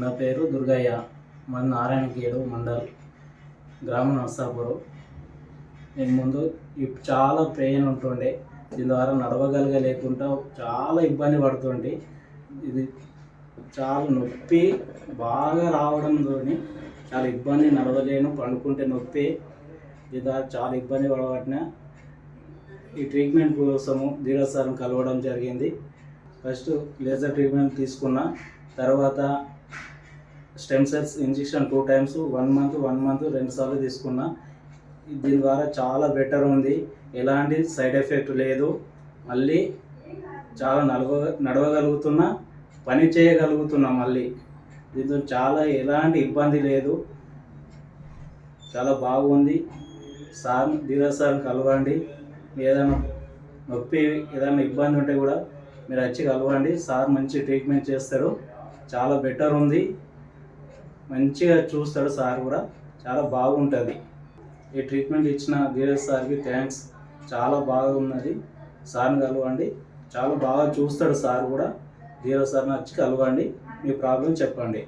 నా పేరు దుర్గయ్య. మన నారాయణగేడు మండల్ గ్రామం నర్సాపురం. నేను ముందు చాలా పెయిన్ ఉంటుండే. దీని ద్వారా నడవగలగలేకుండా చాలా ఇబ్బంది పడుతుండే. ఇది చాలా నొప్పి బాగా రావడంతో చాలా ఇబ్బంది నడవలేను పండుకుంటే నొప్పి. దీని ద్వారా చాలా ఇబ్బంది పడబట్టిన ఈ ట్రీట్మెంట్ కోసము ధీరసారం కలవడం జరిగింది. ఫస్ట్ లేజర్ ట్రీట్మెంట్ తీసుకున్న. తర్వాత stem cells injection two times one month one month రెండు సార్లు తీసుకున్నా. దీని ద్వారా చాలా బెటర్ ఉంది. ఎలాంటి సైడ్ ఎఫెక్ట్ లేదు. మళ్ళీ చాలా నడవ నడవగలుగుతున్నా పని చేయగలుగుతున్నా మళ్ళీ. దీంతో చాలా ఎలాంటి ఇబ్బంది లేదు. చాలా బాగుంది. సార్ ధీరజ్ సార్ కలవండి. ఏదైనా నొప్పి ఏదైనా ఇబ్బంది ఉంటే కూడా మీరు వచ్చి కలవండి. సార్ మంచి ట్రీట్మెంట్ చేస్తారు. చాలా బెటర్ ఉంది. మంచిగా చూస్తాడు సార్ కూడా. చాలా బాగుంటుంది. ఈ ట్రీట్మెంట్ ఇచ్చిన ధీరజ్ సార్కి థ్యాంక్స్ చాలా బాగున్నది సార్ని కలవండి. చాలా బాగా చూస్తాడు సార్ కూడా. ధీరజ్ సార్ని వచ్చి కలవండి. మీ ప్రాబ్లం చెప్పండి.